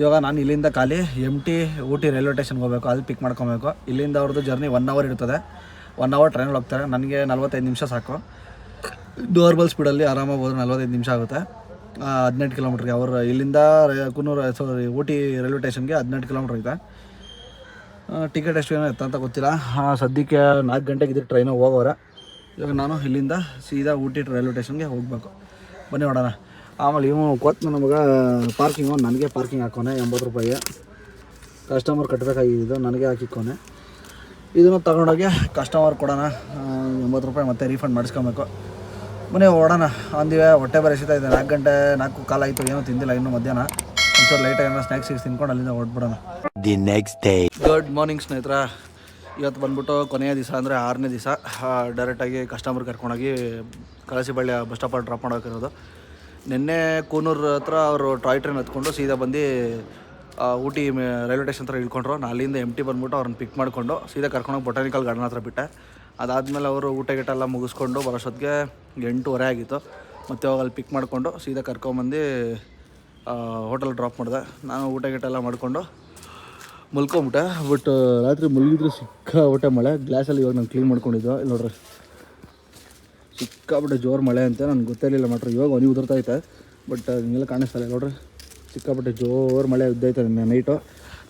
ಇವಾಗ ನಾನು ಇಲ್ಲಿಂದ ಖಾಲಿ ಎಂ ಟಿ ಊಟಿ ರೈಲ್ವೆ ಸ್ಟೇಷನ್ಗೆ ಹೋಗಬೇಕು. ಅಲ್ಲಿ ಪಿಕ್ ಮಾಡ್ಕೊಬೇಕು. ಇಲ್ಲಿಂದ ಅವ್ರದ್ದು ಜರ್ನಿ ಒನ್ ಅವರ್ ಇರ್ತದೆ. ಒನ್ ಅವರ್ ಟ್ರೈನಲ್ಲಿ ಹೋಗ್ತಾರೆ. ನನಗೆ ನಲ್ವತ್ತೈದು ನಿಮಿಷ ಸಾಕು. ಡೋರ್ಬಲ್ ಸ್ಪೀಡಲ್ಲಿ ಆರಾಮಾಗಿ ಹೋದ್ರೆ ನಲ್ವತ್ತೈದು ನಿಮಿಷ ಆಗುತ್ತೆ. ಹದಿನೆಂಟು ಕಿಲೋಮೀಟ್ರಿಗೆ. ಅವರು ಇಲ್ಲಿಂದ ಕುನೂರು ಸಾರಿ ಊಟಿ ರೈಲ್ವೆ ಸ್ಟೇಷನ್ಗೆ ಹದಿನೆಂಟು ಕಿಲೋಮೀಟ್ರ್ ಐತೆ ಟಿಕೆಟ್ ಎಷ್ಟು ಏನೋ ಎತ್ತಂತ ಗೊತ್ತಿಲ್ಲ. ಸದ್ಯಕ್ಕೆ ನಾಲ್ಕು ಗಂಟೆಗೆ ಇದ್ರೆ ಟ್ರೈನು ಹೋಗೋರೆ ಇವಾಗ ನಾನು ಇಲ್ಲಿಂದ ಸೀದಾ ಊಟಿ ರೈಲ್ವೆ ಸ್ಟೇಷನ್ಗೆ ಹೋಗಬೇಕು. ಬನ್ನಿ ನೋಡೋಣ. ಆಮೇಲೆ ಇವನು ಕೊಟ್ಟು ನಮಗೆ ಪಾರ್ಕಿಂಗು ನನಗೆ ಪಾರ್ಕಿಂಗ್ ಹಾಕೋನೆ, ಎಂಬತ್ತು ರೂಪಾಯಿ ಕಸ್ಟಮರ್ ಕಟ್ಟಬೇಕಾಗಿದ್ದು ನನಗೆ ಹಾಕಿಕ್ಕೋನೆ. ಇದನ್ನು ತಗೊಂಡೋಗಿ ಕಸ್ಟಮರ್ ಕೊಡೋಣ. ಎಂಬತ್ತು ರೂಪಾಯಿ ಮತ್ತೆ ರೀಫಂಡ್ ಮಾಡಿಸ್ಕೊಬೇಕು. ಬನ್ನಿ ಓಡೋಣ. ಅಂದಿವೆ ಹೊಟ್ಟೆ ಬರೆಸಿತಾ ಇದೆ. ನಾಲ್ಕು ಗಂಟೆ ನಾಲ್ಕು ಕಾಲ ಆಯಿತು. ಏನೂ ತಿಂದಿಲ್ಲ ಇನ್ನೂ ಮಧ್ಯಾಹ್ನ. ಒಂಚೂರು ಲೈಟಾಗಿ ಏನೋ ಸ್ನ್ಯಾಕ್ಸ್ ಸಿಕ್ಸ್ ತಿನ್ಕೊಂಡು ಅಲ್ಲಿಂದ ಹೊರಟ್ಬಿಡೋಣ. The next day good morning ಸ್ನೇಹಿತರ. ಇವತ್ತು ಬಂದ್ಬಿಟ್ಟು ಕೊನೆಯ ದಿವಸ ಅಂದರೆ ಆರನೇ ದಿವಸ. ಡೈರೆಕ್ಟಾಗಿ ಕಸ್ಟಮರ್ ಕರ್ಕೊಂಡೋಗಿ ಕಳಸಿಬಳ್ಳಿ ಬಸ್ ಸ್ಟಾಪಲ್ಲಿ ಡ್ರಾಪ್ ಮಾಡೋಕ್ಕಿರೋದು ನಿನ್ನೆ ಕೂನೂರ್ ಹತ್ರ ಅವರು ಟಾಯ್ ಟ್ರೈನ್ ಹತ್ಕೊಂಡು ಸೀದಾ ಬಂದು ಊಟಿ ರೈಲ್ವೆ ಸ್ಟೇಷನ್ ಹತ್ರ ಇಳ್ಕೊಂಡ್ರು. ನಾನು ಅಲ್ಲಿಂದ ಎಂ ಟಿ ಬಂದ್ಬಿಟ್ಟು ಅವ್ರನ್ನ ಪಿಕ್ ಮಾಡಿಕೊಂಡು ಸೀದಾ ಕರ್ಕೊಂಡೋಗಿ ಬೊಟಾನಿಕಲ್ ಗಾರ್ಡನ್ ಹತ್ರ ಬಿಟ್ಟೆ. ಅದಾದಮೇಲೆ ಅವರು ಊಟ ಗೀಟ ಎಲ್ಲ ಮುಗಿಸ್ಕೊಂಡು ಬರೋಷ್ಟೊತ್ತಿಗೆ ಎಂಟೂವರೆ ಆಗಿತ್ತು. ಮತ್ತು ಅವಾಗ ಅಲ್ಲಿ ಪಿಕ್ ಮಾಡಿಕೊಂಡು ಸೀದಾ ಕರ್ಕೊಂಬಂದು ಹೋಟೆಲ್ ಡ್ರಾಪ್ ಮಾಡಿದೆ. ನಾನು ಊಟ ಗೀಟ ಎಲ್ಲ ಮಾಡಿಕೊಂಡು ಮಲ್ಕೊಂಬಿಟ್ಟೆ. ಬಟ್ ರಾತ್ರಿ ಮುಳುಗಿದ್ರೆ ಸಿಕ್ಕ ಊಟ ಮಳೆ ಗ್ಲಾಸಲ್ಲಿ ಇವಾಗ ನಾನು ಕ್ಲೀನ್ ಮಾಡ್ಕೊಂಡಿದ್ದು. ಇಲ್ಲಿ ನೋಡ್ರಿ. ಸಿಕ್ಕಾಬಿಟ್ಟೆ ಜೋರು ಮಳೆ ಅಂತ. ನನಗೆ ಗೊತ್ತಿರಲಿಲ್ಲ ಮಾತ್ರ. ಇವಾಗ ಒನಿ ಉದುರ್ತೈತೆ ಬಟ್ ಹಿಂಗೆಲ್ಲ ಕಾಣಿಸ್ತಾ ಇಲ್ಲ. ನೋಡ್ರಿ. ಸಿಕ್ಕಾಪಟ್ಟೆ ಜೋರು ಮಳೆ ಉದ್ದೈತೆ ನೈಟು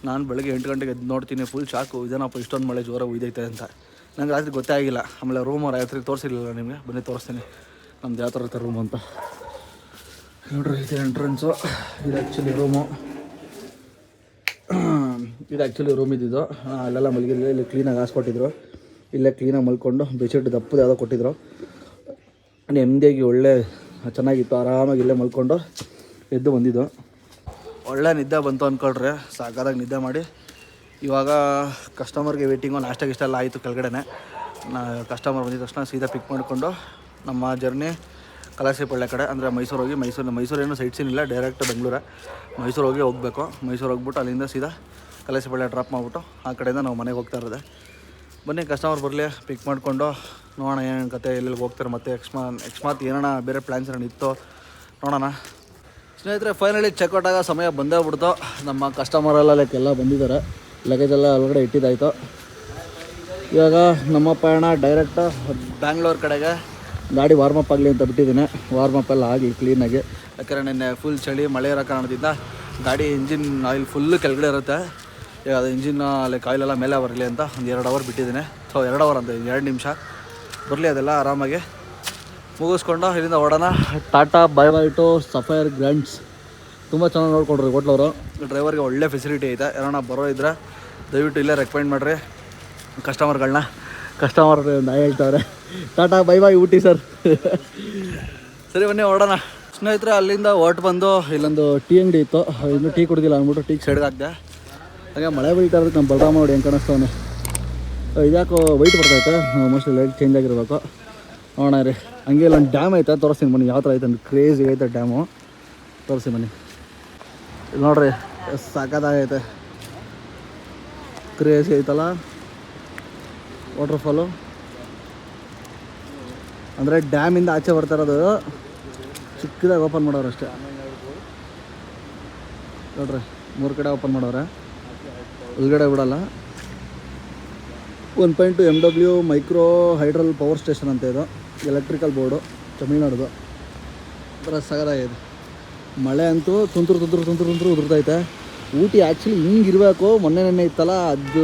ನಾನು ಬೆಳಗ್ಗೆ ಎಂಟು ಗಂಟೆಗೆ ಎದ್ದು ನೋಡ್ತೀನಿ. ಫುಲ್ ಶಾಕು ಇದೇನಪ್ಪ, ಇಷ್ಟೊಂದು ಮಳೆ ಜೋರಾಗಿ ಉಯ್ದೈತೆ ಅಂತ. ನಂಗೆ ರಾತ್ರಿ ಗೊತ್ತೇ ಆಗಿಲ್ಲ ಆಮೇಲೆ ರೂಮ್ ರಾತ್ರಿ ತೋರಿಸಿರ್ಲಿಲ್ಲ ನಿಮಗೆ. ಬನ್ನಿ ತೋರಿಸ್ತೀನಿ. ನಮ್ದು ಯಾವ ಥರ ಇರುತ್ತೆ ರೂಮ್ ಅಂತ. ನೋಡ್ರಿ, ಇದು ಎಂಟ್ರೆನ್ಸು ಇದು ಆ್ಯಕ್ಚುಲಿ ರೂಮು ಇದು ಆ್ಯಕ್ಚುಲಿ ರೂಮ್ ಇದ್ದಿದ್ದು. ಅಲ್ಲೆಲ್ಲ ಮಲಗಿದ್ರೆ ಇಲ್ಲಿ ಕ್ಲೀನಾಗಿ ಹಾಸ್ಕೊಟ್ಟಿದ್ರು. ಇಲ್ಲೇ ಕ್ಲೀನಾಗಿ ಮಲ್ಕೊಂಡು ಬೆಡ್ಶೀಟ್ ದಪ್ಪದ ಯಾವುದೋ ಕೊಟ್ಟಿದ್ರು. ನೆಮ್ಮದಿಯಾಗಿ ಒಳ್ಳೆ ಚೆನ್ನಾಗಿತ್ತು. ಆರಾಮಾಗಿ ಇಲ್ಲೇ ಮಲ್ಕೊಂಡು ಎದ್ದು ಬಂದಿದ್ದು. ಒಳ್ಳೆ ನಿದ್ದೆ ಬಂತು ಅಂದ್ಕೊಳ್ರಿ ಸಾಕಾದಾಗ ನಿದ್ದೆ ಮಾಡಿ. ಇವಾಗ ಕಸ್ಟಮರ್ಗೆ ವೇಟಿಂಗು ನಾಷ್ಟ ಗಿಷ್ಟ ಎಲ್ಲ ಆಯಿತು ಕೆಳಗಡೆನೆ. ನಾ ಕಸ್ಟಮರ್ ಬಂದಿದ ತಕ್ಷಣ ಸೀದಾ ಪಿಕ್ ಮಾಡಿಕೊಂಡು ನಮ್ಮ ಜರ್ನಿ ಕಲಾಸಿಪಳ್ಳೆ ಕಡೆ, ಅಂದರೆ ಮೈಸೂರು ಹೋಗಿ ಮೈಸೂರು ಮೈಸೂರು ಏನು ಸೈಟ್ ಸೀನ್ ಇಲ್ಲ ಡೈರೆಕ್ಟ್ ಬೆಂಗಳೂರೇ. ಮೈಸೂರು ಹೋಗಿ ಹೋಗಬೇಕು. ಮೈಸೂರು ಹೋಗ್ಬಿಟ್ಟು ಅಲ್ಲಿಂದ ಸೀದಾ ಕಲಾಸಿಪಳ್ಳೆ ಡ್ರಾಪ್ ಮಾಡಿಬಿಟ್ಟು ಆ ಕಡೆಯಿಂದ ನಾವು ಮನೆಗೆ ಹೋಗ್ತಾ ಇರೋದೆ. ಬನ್ನಿ ಕಸ್ಟಮರ್ ಬರಲಿ ಪಿಕ್ ಮಾಡಿಕೊಂಡು ನೋಡೋಣ ಏನೇನು ಕತೆ, ಎಲ್ಲೆಲ್ಲಿ ಹೋಗ್ತಾರೆ ಮತ್ತೆ ಎಕ್ಸ್ಮಾ ಎಕ್ಸ್ಮಾತ್ ಏನಾರ ಬೇರೆ ಪ್ಲ್ಯಾನ್ಸ್ ಏನೋ ಇತ್ತು ನೋಡೋಣ. ಸ್ನೇಹಿತರೆ ಫೈನಲಿ ಚೆಕ್ಔಟ್ ಆಗೋ ಸಮಯ ಬಂದೇ ಬಿಡ್ತು. ನಮ್ಮ ಕಸ್ಟಮರ್ ಎಲ್ಲ ಲೈಕ್ ಎಲ್ಲ ಬಂದಿದ್ದಾರೆ. ಲಗೇಜ್ ಎಲ್ಲ ಒಳಗಡೆ ಇಟ್ಟಿದ್ದಾಯ್ತು. ಇವಾಗ ನಮ್ಮ ಪಯಣ ಡೈರೆಕ್ಟ್ ಬ್ಯಾಂಗ್ಳೂರ್ ಕಡೆಗೆ. ಗಾಡಿ ವಾರ್ಮಪ್ ಆಗಲಿ ಅಂತ ಬಿಟ್ಟಿದ್ದೀನಿ. ವಾರ್ಮಪ್ ಎಲ್ಲ ಆಗಲಿ ಕ್ಲೀನಾಗಿ ಯಾಕಂದರೆ ನಿನ್ನೆ ಫುಲ್ ಚಳಿ, ಮಳೆ ಇರೋ ಕಾರಣದಿಂದ ಗಾಡಿ ಇಂಜಿನ್ ಆಯಿಲ್ ಫುಲ್ಲು ಕೆಳಗಡೆ ಇರುತ್ತೆ. ಈಗ ಅದು ಇಂಜಿನ್ ಲೈಕ್ ಆಯಿಲೆಲ್ಲ ಮೇಲೆ ಬರಲಿ ಅಂತ ಒಂದು ಎರಡು ಅವರ್ ಬಿಟ್ಟಿದ್ದೀನಿ. ಸೊ ಎರಡು ಅವರ್ ಅಂತ, ಎರಡು ನಿಮಿಷ. ಬರಲಿ ಅದೆಲ್ಲ ಆರಾಮಾಗಿ ಮುಗಿಸ್ಕೊಂಡು ಇಲ್ಲಿಂದ ಓಡೋಣ. Tata bye bye to sapphire grands ತುಂಬ ಚೆನ್ನಾಗಿ ನೋಡ್ಕೊಡ್ರಿ ಹೋಟ್ಲವರು. ಡ್ರೈವರ್ಗೆ ಒಳ್ಳೆ ಫೆಸಿಲಿಟಿ ಐತೆ. ಏನೋ ಬರೋ ಇದ್ರೆ ದಯವಿಟ್ಟು ಇಲ್ಲೇ ರೆಕಮೆಂಡ್ ಮಾಡಿರಿ. ಕಸ್ಟಮರ್ಗಳನ್ನ ಕಸ್ಟಮರ್ ನಾಯಿ ಹೇಳ್ತಾವ್ರೆ tata bye bye Ooty sir ಸರಿ ಬನ್ನಿ ಹೊಡೋಣ ಸ್ನೇಹಿತರೆ ಅಲ್ಲಿಂದ ಹೊರ್ಟು ಬಂದು ಇಲ್ಲೊಂದು ಟೀ ಅಂಗಡಿ ಇತ್ತು. ಇನ್ನೂ ಟೀ ಕುಡ್ದಿಲ್ಲ ಅಂದ್ಬಿಟ್ಟು ಟೀ ಸೈಡ್ಗೆ ಹಾಕ್ದೆ. ಹಾಗೆ ಮಳೆ ಬೀಳ್ತಾ ಇರೋದಕ್ಕೆ ನಮ್ಮ ಬಲರಾಮ ನೋಡಿ ಹೆಂಗೆ ಕಾಣಿಸ್ತವನೆ ಇದ್ಯಾಕೋ ವೈಟ್ ಬರ್ತೈತೆ ಮೋಸ್ಟ್ಲಿ ಲೈಟ್ ಚೇಂಜ್ ಆಗಿರ್ಬೇಕು. ನೋಡೋಣ ರೀ. ಹಂಗೆ ಇಲ್ಲೊಂದು ಡ್ಯಾಮ್ ಐತೆ ತೋರಿಸ್ತೀನಿ ಬನ್ನಿ. ಯಾವ ಥರ ಐತೆ ಅಂತ. ಕ್ರೇಜಿ ಐತೆ ಡ್ಯಾಮು ತೋರಿಸಿ ಬನ್ನಿ. ನೋಡ್ರಿ, ಸಾಕದಾಗೈತೆ. ಕ್ರೇಜಿ ಐತಲ್ಲ? ವಾಟ್ರ್ಫಾಲು ಅಂದರೆ ಡ್ಯಾಮಿಂದ ಆಚೆ ಬರ್ತಾ ಇರೋದು. ಚಿಕ್ಕದಾಗಿ ಓಪನ್ ಮಾಡೋರು ಅಷ್ಟೇ. ನೋಡ್ರಿ, ಮೂರು ಕಡೆ ಓಪನ್ ಮಾಡೋರೆ. ಒಳಗಡೆ ಬಿಡಲ್ಲ. One point two M W micro hydel power station ಅಂತ ಇದು. ಎಲೆಕ್ಟ್ರಿಕಲ್ ಬೋರ್ಡು ತಮಿಳ್ನಾಡ್ದು ಒಂಥರ ಸಗದಾಗಿದೆ ಮಳೆ ಅಂತೂ ತುಂತುರು ತುಂತುರು ತುಂತುರು ತುಂತುರು ಉದುರ್ತೈತೆ ಊಟಿ ಆ್ಯಕ್ಚುಲಿ ಹಿಂಗಿರಬೇಕು ಮೊನ್ನೆ ನೆನ್ನೆ ಇತ್ತಲ್ಲ, ಅದು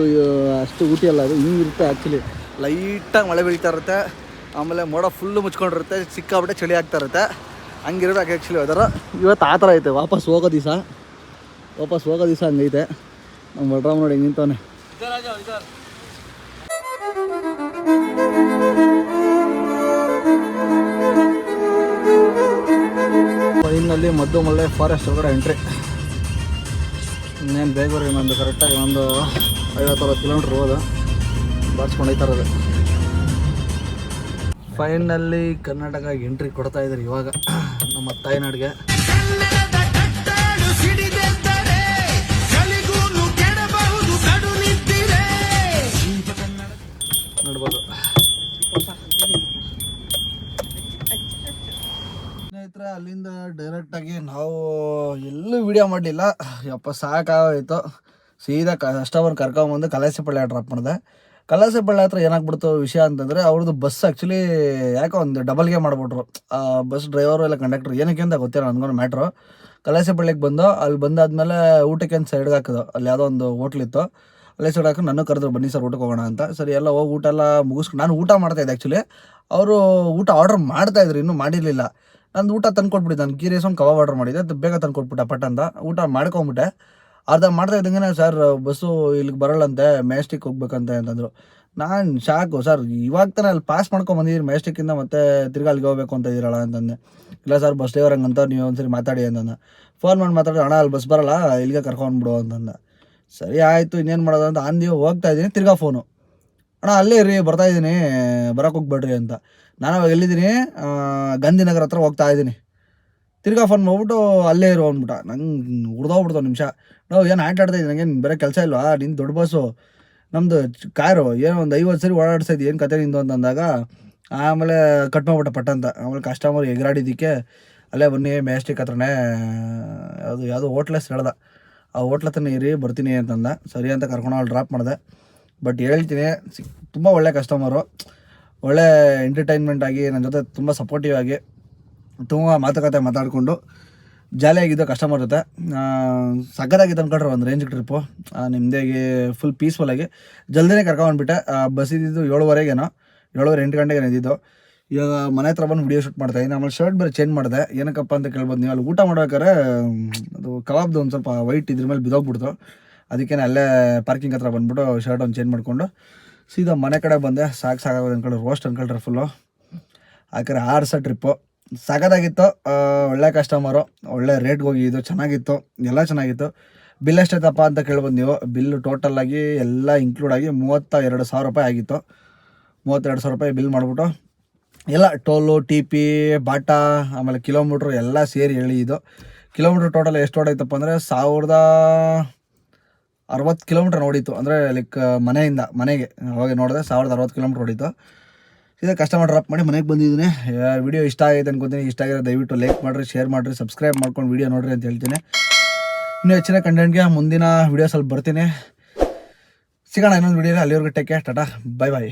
ಅಷ್ಟು ಊಟಿ ಅಲ್ಲ ಅದು ಹಿಂಗಿರುತ್ತೆ ಆ್ಯಕ್ಚುಲಿ ಲೈಟಾಗಿ ಮಳೆ ಬೀಳ್ತಾ ಇರುತ್ತೆ. ಆಮೇಲೆ ಮೋಡ ಫುಲ್ಲು ಮುಚ್ಕೊಂಡಿರುತ್ತೆ ಸಿಕ್ಕಾಬಿಟ್ಟೆ ಚಳಿ ಆಗ್ತಾ ಇರುತ್ತೆ. ಹಂಗಿರ್ಬೇಕು ಆ್ಯಕ್ಚುಲಿ ಅದರ ಇವತ್ತು ಆ ಥರ ಐತೆ, ವಾಪಸ್ ಹೋಗೋ ದಿವಸ. ವಾಪಸ್ ಹೋಗೋ ದಿವಸ ಹಂಗೈತೆ. ನಮ್ಮ ಬಲರಾಮ್ ನೋಡಿ ಹೆಂಗೆ ನಿಂತವನೆ. ಇನ್ನಲ್ಲಿ ಮದ್ದು ಮಲ್ಲೆ ಫಾರೆಸ್ಟ್ ಒಳಗಡೆ ಎಂಟ್ರಿ ಇನ್ನೇನು ಬೇಗೂರು ಇನ್ನೊಂದು ಕರೆಕ್ಟಾಗಿ ಒಂದು ಐವತ್ತು ಅರವತ್ತು ಕಿಲೋಮೀಟ್ರ್ ಹೋದ ಬಾರಿಸ್ಕೊಂಡೈತಾ ಅದು ಫೈನಲ್ಲಿ ಕರ್ನಾಟಕ ಎಂಟ್ರಿ ಕೊಡ್ತಾ ಇದ್ದಾರೆ ಇವಾಗ ನಮ್ಮ ತಾಯ್ನಾಡಿಗೆ. ಅಲ್ಲಿಂದ ಡೈರೆಕ್ಟಾಗಿ ನಾವು ಎಲ್ಲೂ ವಿಡಿಯೋ ಮಾಡಲಿಲ್ಲ. ಯಪ್ಪ, ಸಾಕಾಗೋಯ್ತು. ಸೀದಾ ಕಸ್ಟಮರ್ ಕರ್ಕೊಂಬಂದು ಕಲಾಸಿಪಳ್ಳಿ ಡ್ರಾಪ್ ಮಾಡಿದೆ. ಕಲಾಸಿಪಳ್ಳಿ ಹತ್ರ ಏನಾಗ್ಬಿಡ್ತು ವಿಷಯ ಅಂತಂದರೆ, ಅವ್ರದ್ದು ಬಸ್ ಆ್ಯಕ್ಚುಲಿ ಯಾಕೋ ಒಂದು ಡಬಲ್ಗೆ ಮಾಡಿಬಿಟ್ರು. ಬಸ್ ಡ್ರೈವರು ಇಲ್ಲ ಕಂಡಕ್ಟ್ರು ಏನಕ್ಕೆ ಅಂತ ಗೊತ್ತಿಲ್ಲ ನನಗೊಂದು ಮ್ಯಾಟ್ರು ಕಲಾಸಿಪಳ್ಳಿಗೆ ಬಂದು, ಅಲ್ಲಿ ಬಂದಾದಮೇಲೆ ಊಟಕ್ಕೆ ಅಂತ ಸೈಡ್ಗೆ ಹಾಕಿದ್ರು. ಅಲ್ಲಿ ಯಾವುದೋ ಒಂದು ಹೋಟ್ಲಿತ್ತು ಅಲ್ಲೇ ಸೈಡ್ ಹಾಕಿ ನನ್ನ ಕರೆದ್ರು ಬನ್ನಿ ಸರ್, ಊಟಕ್ಕೆ ಹೋಗೋಣ ಅಂತ. ಸರಿ, ಎಲ್ಲ ಹೋಗಿ ಊಟ ಎಲ್ಲ ಮುಗಿಸ್ಕೊಂಡು ನಾನು ಊಟ ಮಾಡ್ತಾಯಿದ್ದೆ ಆ್ಯಕ್ಚುಲಿ ಅವರು ಊಟ ಆರ್ಡರ್ ಮಾಡ್ತಾಯಿದ್ರು ಇನ್ನೂ ಮಾಡಿರಲಿಲ್ಲ. ನಂದು ಊಟ ತಂದ್ಕೊಟ್ಬಿಟ್ಟಿದ್ದೆ ನಾನು ಗೀ ರೈಸ್ ಒಂದು ಕಬಾಬ್ ಆರ್ಡರ್ ಮಾಡಿದ್ದೆ, ಅದು ಬೇಗ ತಂದ್ಕೊಟ್ಬಿಟ್ಟೆ ಪಟ್ ಅಂತ ಊಟ ಮಾಡ್ಕೊಂಬಿಟ್ಟೆ. ಅರ್ಧ ಮಾಡ್ತಾ ಇದ್ದಂಗೆ ಸರ್ ಬಸ್ಸು ಇಲ್ಲಿಗೆ ಬರಲ್ಲಂತೆ ಮೆಜೆಸ್ಟಿಕ್ ಹೋಗ್ಬೇಕಂತ ಅಂತಂದರು. ನಾನು ಶಾಕು ಸರ್ ಇವಾಗ ತಾನೇ ಅಲ್ಲಿ ಪಾಸ್ ಮಾಡ್ಕೊಂಡು ಮೆಜೆಸ್ಟಿಕ್ಕಿಂದ ಮತ್ತೆ ತಿರ್ಗಾ ಅಲ್ಲಿಗೆ ಹೋಗ್ಬೇಕು ಅಂತ ಇದ್ದೀರಲ್ಲ ಅಂತಂದೆ. ಇಲ್ಲ ಸರ್ ಬಸ್ ಡ್ರೈವರ್ ಹಂಗಂತ ನೀವು ಒಂದ್ಸರಿ ಮಾತಾಡಿ ಅಂತಂದ. ಫೋನ್ ಮಾಡಿ ಮಾತಾಡಿ ಅಣ್ಣ, ಅಲ್ಲಿ ಬಸ್ ಬರಲ್ಲ, ಇಲ್ಲಿಗೆ ಕರ್ಕೊಂಡ್ಬಿಡು ಅಂತಂದ. ಸರಿ ಆಯಿತು, ಇನ್ನೇನು ಮಾಡೋದು ಅಂತ ನೀವು ಹೋಗ್ತಾ ಇದ್ದೀನಿ, ತಿರ್ಗಾ ಫೋನು ಅಣ್ಣ, ಅಲ್ಲೇ ರೀ ಬರ್ತಾ ಇದ್ದೀನಿ, ಬರೋಕೆ ಹೋಗ್ಬೇಡ್ರಿ ಅಂತ. ನಾನು ಅವಾಗ ಎಲ್ಲಿದ್ದೀನಿ? ಗಾಂಧಿನಗರ ಹತ್ರ ಹೋಗ್ತಾ ಇದ್ದೀನಿ. ತಿರ್ಗಾ ಫೋನ್ ಮಾಡ್ಬಿಟ್ಟು ಅಲ್ಲೇ ಇರು ಅಂದ್ಬಿಟ್ಟ. ನಂಗೆ ಹುಡ್ದೋಗ್ಬಿಡ್ತಾವ ನಿಮಿಷ. ನಾವು ಏನು ಆಟ ಆಡ್ತಾ ಇದ್ದೀನಿ ನಂಗೇನು ಬೇರೆ ಕೆಲಸ ಇಲ್ವಾ? ನಿನ್ನ ದೊಡ್ಡ ಬಸ್ಸು ನಮ್ಮದು ಕಾರು, ಏನೋ ಒಂದು ಐವತ್ತು ಸರಿ ಓಡಾಡ್ಸ್ತಾ ಇದ್ದು ಏನು ಕತೆ ನಿಂದು ಅಂತಂದಾಗ ಆಮೇಲೆ ಕಟ್ ಮಾಡ್ಬಿಟ್ಟ ಪಟ್ಟ ಅಂತ. ಆಮೇಲೆ ಕಸ್ಟಮರ್ ಎಗರಾಡಿದ್ದಕ್ಕೆ, ಅಲ್ಲೇ ಬನ್ನಿ ಮ್ಯಾಸ್ಟಿಕ್ ಹತ್ರನೇ ಯಾವುದು ಯಾವುದೋ ಹೋಟ್ಲೆಸ್ ಹೇಳ್ದ ಆ ಹೋಟ್ಲ ಹತ್ರನೇ ಇರಿ, ಬರ್ತೀನಿ ಅಂತಂದ. ಸರಿ ಅಂತ ಕರ್ಕೊಂಡು ಅಲ್ಲಿ ಡ್ರಾಪ್ ಮಾಡಿದೆ. ಬಟ್ ಹೇಳ್ತೀನಿ ತುಂಬ ಒಳ್ಳೆ ಕಸ್ಟಮರು ಒಳ್ಳೆ ಎಂಟರ್ಟೈನ್ಮೆಂಟ್ ಆಗಿ ನನ್ನ ಜೊತೆ ತುಂಬ ಸಪೋರ್ಟಿವ್ ಆಗಿ ತುಂಬ ಮಾತುಕತೆ ಮಾತಾಡಿಕೊಂಡು ಜಾಲಿಯಾಗಿದ್ದು ಕಸ್ಟಮರ್ ಜೊತೆ. ಸಕ್ಕತ್ತಾಗಿತ್ತು ಅನ್ಕೊಂಡ್ರೆ ಒಂದು ರೇಂಜ್ ಟ್ರಿಪ್ಪು ನಿಮ್ಮದೇಗೆ ಫುಲ್ ಪೀಸ್ಫುಲ್ಲಾಗಿ ಜಲ್ದಿನೇ ಕರ್ಕೊಂಡ್ಬಿಟ್ಟೆ ಬಸ್ ಇದ್ದಿದ್ದು ಏಳುವರೆಗೇನೋ ಏಳುವರೆ ಎಂಟು ಗಂಟೆಗೆ ಇದ್ದಿದ್ದು ಇವಾಗ ಮನೆ ಹತ್ರ ಬಂದು ವಿಡಿಯೋ ಶೂಟ್ ಮಾಡ್ತಾ ಇದ್ದೀನಿ ಆಮೇಲೆ ಶರ್ಟ್ ಬೇರೆ ಚೇಂಜ್ ಮಾಡಿದೆ. ಏನಕ್ಕಪ್ಪ ಅಂತ ಕೇಳ್ಬೋದು ನೀವು. ಅಲ್ಲಿ ಊಟ ಮಾಡ್ಬೇಕಾದ್ರೆ ಮ್, ಅದು ಕಬಾಬ್ದು ಒಂದು ಸ್ವಲ್ಪ ವೈಟ್ ಇದ್ರ ಮೇಲೆ ಬಿದ್ದೋಗ್ಬಿಡ್ತು. ಅದಕ್ಕೇನೆ ಅಲ್ಲೇ ಪಾರ್ಕಿಂಗ್ ಹತ್ರ ಬಂದ್ಬಿಟ್ಟು ಶರ್ಟ್ ಒಂದು ಚೇಂಜ್ ಮಾಡಿಕೊಂಡು ಸೀದಾ ಮನೆ ಕಡೆ ಬಂದೆ. ಸಾಕು ಸಾಕಾಗೋದು ಅಂದ್ಕೊಂಡು ರೋಸ್ಟ್ ಅಂಕಲ್ ಫುಲ್ಲು ಆಕರೆ ಆರು ಸಹ ಟ್ರಿಪ್ಪು ಸಾಕಾಗಿತ್ತು ಒಳ್ಳೆ ಕಸ್ಟಮರು ಒಳ್ಳೆ ರೇಟ್ಗೆ ಹೋಗಿದ್ದು. ಚೆನ್ನಾಗಿತ್ತು. ಎಲ್ಲ ಚೆನ್ನಾಗಿತ್ತು. ಬಿಲ್ ಎಷ್ಟೈತಪ್ಪ ಅಂತ ಕೇಳ್ಬೋದು ನೀವು. ಬಿಲ್ ಟೋಟಲ್ ಆಗಿ ಎಲ್ಲ ಇನ್ಕ್ಲೂಡ್ ಆಗಿ ಮೂವತ್ತ ಎರಡು ಸಾವಿರ ರೂಪಾಯಿ ಆಗಿತ್ತು. ಮೂವತ್ತೆರಡು ಸಾವಿರ ರೂಪಾಯಿ ಬಿಲ್ ಮಾಡಿಬಿಟ್ಟು. ಎಲ್ಲ ಟೋಲು ಟಿ ಪಿ ಬಾಟಾ, ಆಮೇಲೆ ಕಿಲೋಮೀಟ್ರ್ ಎಲ್ಲ ಸೇರಿ ಹೇಳಿ ಇದು ಕಿಲೋಮೀಟ್ರ್ ಟೋಟಲ್ ಎಷ್ಟು ಓಡಾಯ್ತಪ್ಪ ಅಂದರೆ ಸಾವಿರದ ಅರವತ್ತು ಕಿಲೋಮೀಟ್ರ್ ನೋಡಿತ್ತು. ಅಂದರೆ ಲೈಕ್ ಮನೆಯಿಂದ, ಮನೆಗೆ, ಹೋಗಿ ನೋಡಿದೆ ಸಾವಿರದ ಅರವತ್ತು ಕಿಲೋಮೀಟ್ರ್ ಹೊಡಿತು. ಇದೇ ಕಸ್ಟಮರ್ ಡ್ರಾಪ್ ಮಾಡಿ ಮನೆಗೆ ಬಂದಿದ್ದೀನಿ. ವಿಡಿಯೋ ಇಷ್ಟ ಆಗೈತೆ ಅನ್ಕೊತೀನಿ. ಇಷ್ಟ ಆಗಿರೋ ದಯವಿಟ್ಟು ಲೈಕ್ ಮಾಡಿರಿ ಶೇರ್ ಮಾಡಿರಿ ಸಬ್ಸ್ಕ್ರೈಬ್ ಮಾಡ್ಕೊಂಡು ವೀಡಿಯೋ ನೋಡಿರಿ ಅಂತ ಹೇಳ್ತೀನಿ. ಇನ್ನೂ ಹೆಚ್ಚಿನ ಕಂಟೆಂಟ್ಗೆ ಮುಂದಿನ ವೀಡಿಯೋಸಲ್ಲಿ ಬರ್ತೀನಿ. ಸಿಗೋಣ ಇನ್ನೊಂದು ವಿಡಿಯೋ ಅಲ್ಲಿವರೆಗೂ take care tata bye bye